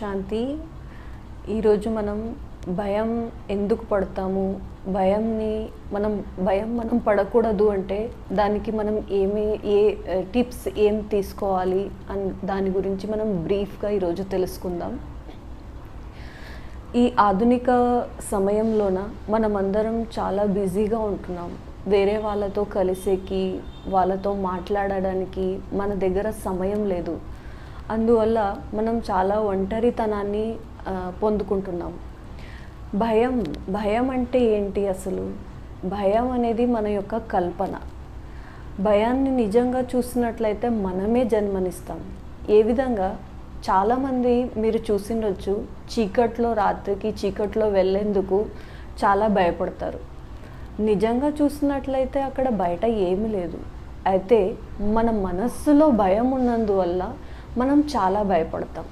శాంతి. ఈరోజు మనం భయం ఎందుకు పడతాము? భయంని మనం భయం మనం పడకూడదు అంటే దానికి మనం ఏమి ఏ టిప్స్ ఏం తీసుకోవాలి అని దాని గురించి మనం బ్రీఫ్గా ఈరోజు తెలుసుకుందాం. ఈ ఆధునిక సమయంలోన మనమందరం చాలా బిజీగా ఉంటున్నాం. వేరే వాళ్ళతో కలిసేకి వాళ్ళతో మాట్లాడడానికి మన దగ్గర సమయం లేదు. అందువల్ల మనం చాలా ఒంటరితనాన్ని పొందుకుంటున్నాం. భయం భయం అంటే ఏంటి అసలు? భయం అనేది మన యొక్క కల్పన. భయాన్ని నిజంగా చూసినట్లయితే మనమే జన్మనిస్తాం. ఏ విధంగా? చాలామంది మీరు చూసిండొచ్చు చీకట్లో రాత్రికి చీకట్లో వెళ్ళేందుకు చాలా భయపడతారు. నిజంగా చూసినట్లయితే అక్కడ బయట ఏమీ లేదు. అయితే మన మనస్సులో భయం ఉన్నందువల్ల మనం చాలా భయపడతాం.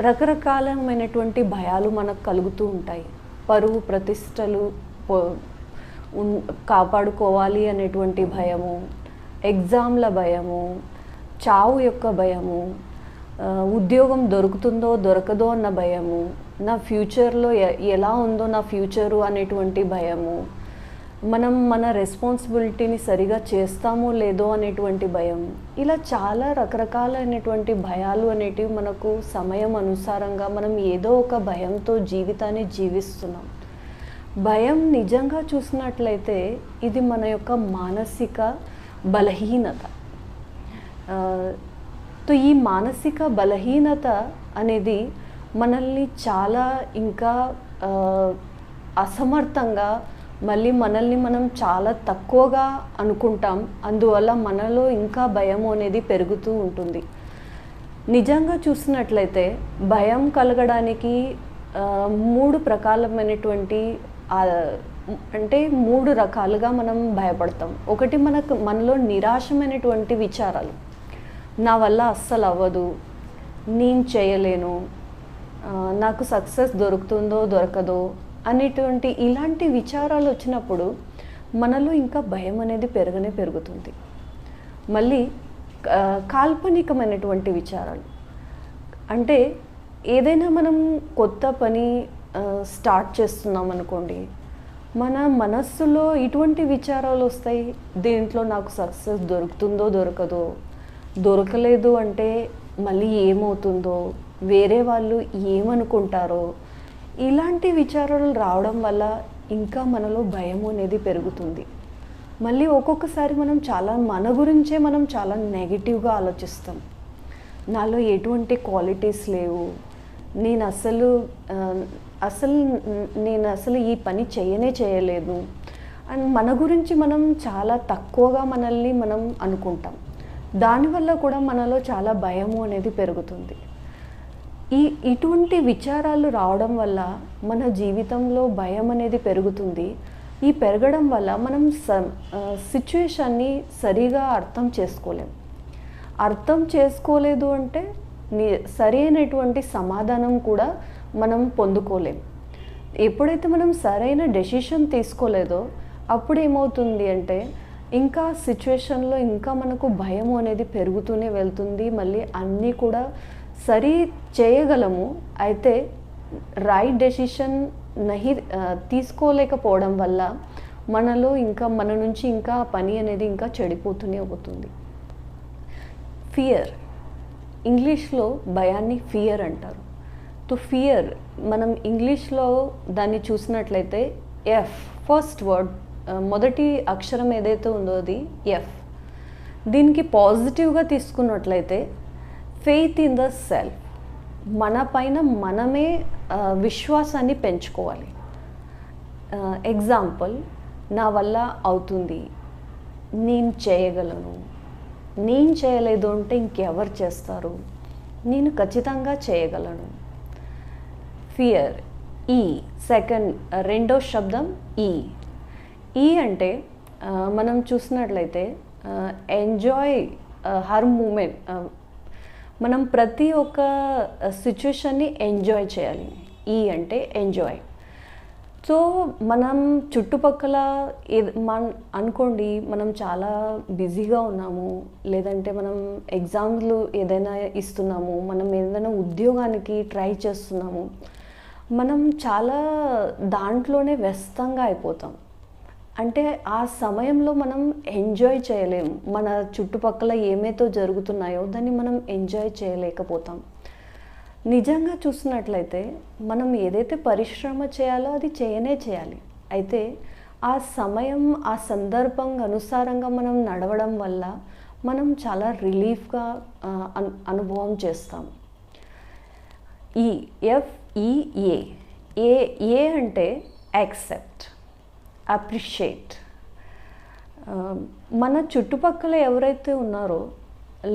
రకరకాలమైనటువంటి భయాలు మనకు కలుగుతూ ఉంటాయి. పరువు ప్రతిష్టలు కాపాడుకోవాలి అనేటువంటి భయము ఎగ్జామ్ల భయము చావు యొక్క భయము ఉద్యోగం దొరుకుతుందో దొరకదో అన్న భయము నా ఫ్యూచర్లో ఎ- ఎలా ఉందో నా ఫ్యూచరు అనేటువంటి భయము మనం మన రెస్పాన్సిబిలిటీని సరిగా చేస్తామో లేదో అనేటువంటి భయం. ఇలా చాలా రకరకాలైనటువంటి భయాలు అనేటివి మనకు సమయం అనుసారంగా మనం ఏదో ఒక భయంతో జీవితాన్ని జీవిస్తున్నాం. భయం నిజంగా చూసినట్లయితే ఇది మన యొక్క మానసిక బలహీనత. తో ఈ మానసిక బలహీనత అనేది మనల్ని చాలా ఇంకా అసమర్థంగా మళ్ళీ మనల్ని మనం చాలా తక్కువగా అనుకుంటాం. అందువల్ల మనలో ఇంకా భయం అనేది పెరుగుతూ ఉంటుంది. నిజంగా చూసినట్లయితే భయం కలగడానికి మూడు ప్రకారమైనటువంటి అంటే మూడు రకాలుగా మనం భయపడతాం. ఒకటి మనకు మనలో నిరాశమైనటువంటి విచారాలు. నా వల్ల అస్సలు అవ్వదు. నేను చేయలేను. నాకు సక్సెస్ దొరుకుతుందో దొరకదో అనేటువంటి ఇలాంటి విచారాలు వచ్చినప్పుడు మనలో ఇంకా భయం అనేది పెరగనే పెరుగుతుంది. మళ్ళీ కాల్పనికమైనటువంటి విచారాలు. అంటే ఏదైనా మనం కొత్త పని స్టార్ట్ చేస్తున్నాం అనుకోండి మన మనస్సులో ఇటువంటి విచారాలు వస్తాయి. దీంట్లో నాకు సక్సెస్ దొరుకుతుందో దొరకదో దొరకలేదు అంటే మళ్ళీ ఏమవుతుందో వేరే వాళ్ళు ఏమనుకుంటారో ఇలాంటి విచారాలు రావడం వల్ల ఇంకా మనలో భయం అనేది పెరుగుతుంది. మళ్ళీ ఒక్కొక్కసారి మనం చాలా మన గురించే మనం చాలా నెగిటివ్గా ఆలోచిస్తాం. నాలో ఎటువంటి క్వాలిటీస్ లేవు. నేను అసలు అసలు నేను అసలు ఈ పని చేయనే చేయలేదు. అండ్ మన గురించి మనం చాలా తక్కువగా మనల్ని మనం అనుకుంటాం. దానివల్ల కూడా మనలో చాలా భయము అనేది పెరుగుతుంది. ఈ ఇటువంటి విచారాలు రావడం వల్ల మన జీవితంలో భయం అనేది పెరుగుతుంది. ఈ పెరగడం వల్ల మనం స సిచ్యుయేషన్ని సరిగా అర్థం చేసుకోలేం. అర్థం చేసుకోలేదు అంటే సరైనటువంటి సమాధానం కూడా మనం పొందుకోలేం. ఎప్పుడైతే మనం సరైన డెసిషన్ తీసుకోలేదో అప్పుడు ఏమవుతుంది అంటే ఇంకా సిచ్యువేషన్లో ఇంకా మనకు భయం అనేది పెరుగుతూనే వెళ్తుంది. మళ్ళీ అన్నీ కూడా సరి చేయగలము అయితే రైట్ డెసిషన్ నహి తీసుకోలేకపోవడం వల్ల మనలో ఇంకా మన నుంచి ఇంకా పని అనేది ఇంకా చెడిపోతూనే అవుతుంది ఫియర్ ఇంగ్లీష్లో భయాన్ని ఫియర్ అంటారు. తో ఫియర్ మనం ఇంగ్లీష్లో దాన్ని చూసినట్లయితే ఎఫ్ ఫస్ట్ వర్డ్ మొదటి అక్షరం ఏదైతే ఉందో అది ఎఫ్ దీనికి పాజిటివ్గా తీసుకున్నట్లయితే ఫెయిత్ ఇన్ ద సెల్ఫ్ మన పైన మనమే విశ్వాసాన్ని పెంచుకోవాలి. ఎగ్జాంపుల్ నా వల్ల అవుతుంది. నేను చేయగలను. నేను చేయలేదు అంటే ఇంకెవరు చేస్తారు? నేను ఖచ్చితంగా చేయగలను. ఫియర్ ఈ సెకండ్ రెండో శబ్దం ఈ ఈ అంటే మనం చూసినట్లయితే ఎంజాయ్ హర్ మూమెంట్ మనం ప్రతి ఒక్క సిచ్యుయేషన్ని ఎంజాయ్ చేయాలి. ఈ అంటే ఎంజాయ్ సో మనం చుట్టుపక్కల మన అనుకోండి మనం చాలా బిజీగా ఉన్నాము లేదంటే మనం ఎగ్జామ్లు ఏదైనా ఇస్తున్నాము మనం ఏదైనా ఉద్యోగానికి ట్రై చేస్తున్నాము మనం చాలా దాంట్లోనే వ్యస్తంగా అయిపోతాం. అంటే ఆ సమయంలో మనం ఎంజాయ్ చేయలేము మన చుట్టుపక్కల ఏమైతే జరుగుతున్నాయో దాన్ని మనం ఎంజాయ్ చేయలేకపోతాం. నిజంగా చూసినట్లయితే మనం ఏదైతే పరిశ్రమ చేయాలో అది చేయనే చేయాలి. అయితే ఆ సమయం ఆ సందర్భం అనుసారంగా మనం నడవడం వల్ల మనం చాలా రిలీఫ్గా అను అనుభవం చేస్తాం. ఈ ఎఫ్ఈఏ ఏ ఏ అంటే యాక్సెప్ట్ అప్రిషియేట్. మన చుట్టుపక్కల ఎవరైతే ఉన్నారో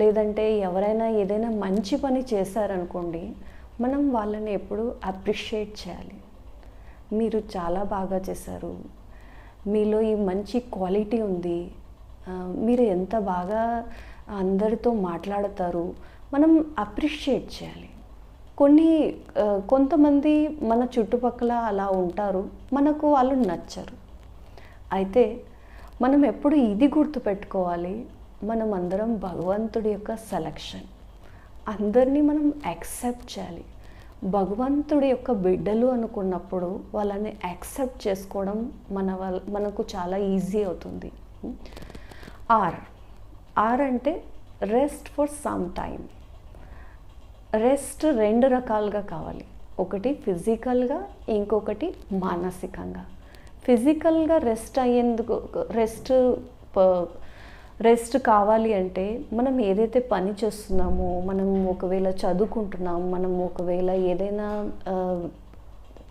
లేదంటే ఎవరైనా ఏదైనా మంచి పని చేశారనుకోండి మనం వాళ్ళని ఎప్పుడు అప్రిషియేట్ చేయాలి. మీరు చాలా బాగా చేశారు. మీలో ఈ మంచి క్వాలిటీ ఉంది. మీరు ఎంత బాగా అందరితో మాట్లాడతారు మనం అప్రిషియేట్ చేయాలి. కొన్ని కొంతమంది మన చుట్టుపక్కల అలా ఉంటారు మనకు వాళ్ళు నచ్చరు. అయితే మనం ఎప్పుడు ఇది గుర్తుపెట్టుకోవాలి? మనం అందరం భగవంతుడి యొక్క సెలక్షన్ అందరినీ మనం యాక్సెప్ట్ చేయాలి. భగవంతుడి యొక్క బిడ్డలు అనుకున్నప్పుడు వాళ్ళని యాక్సెప్ట్ చేసుకోవడం మన వాళ్ళ మనకు చాలా ఈజీ అవుతుంది. ఆర్ ఆర్ అంటే rest for some time rest రెండు రకాలుగా కావాలి. ఒకటి ఫిజికల్గా ఇంకొకటి మానసికంగా. ఫిజికల్గా రెస్ట్ అయ్యేందుకు రెస్ట్ రెస్ట్ కావాలి అంటే మనం ఏదైతే పని చేస్తున్నామో మనం ఒకవేళ చదువుకుంటున్నాం మనం ఒకవేళ ఏదైనా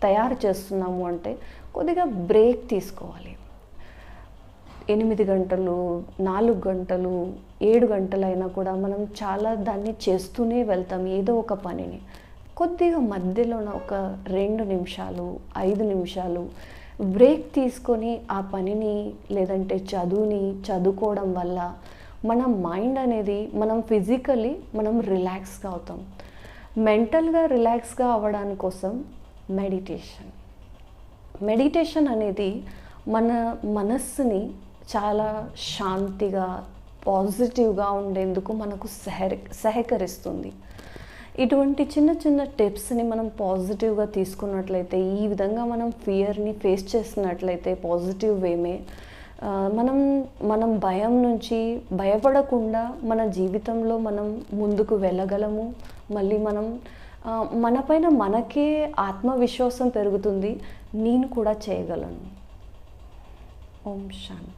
తయారు చేస్తున్నాము అంటే కొద్దిగా బ్రేక్ తీసుకోవాలి. ఎనిమిది గంటలు నాలుగు గంటలు ఏడు గంటలైనా కూడా మనం చాలా దాన్ని చేస్తూనే వెళ్తాం ఏదో ఒక పనిని. కొద్దిగా మధ్యలోన ఒక రెండు నిమిషాలు ఐదు నిమిషాలు బ్రేక్ తీసుకొని ఆ పనిని లేదంటే చదువుని చదువుకోవడం వల్ల మన మైండ్ అనేది మనం ఫిజికలీ మనం రిలాక్స్గా అవుతాం. మెంటల్గా రిలాక్స్గా అవ్వడాని కోసం మెడిటేషన్. మెడిటేషన్ అనేది మన మనస్సుని చాలా శాంతిగా పాజిటివ్గా ఉండేందుకు మనకు సహ సహకరిస్తుంది. ఇటువంటి చిన్న చిన్న టిప్స్ని మనం పాజిటివ్గా తీసుకున్నట్లయితే ఈ విధంగా మనం ఫియర్ని ఫేస్ చేసినట్లయితే పాజిటివ్ వేమే మనం మనం భయం నుంచి భయపడకుండా మన జీవితంలో మనం ముందుకు వెళ్ళగలము. మళ్ళీ మనం మనపైన మనకే ఆత్మవిశ్వాసం పెరుగుతుంది. నేను కూడా చేయగలను. ఓం శాంతి.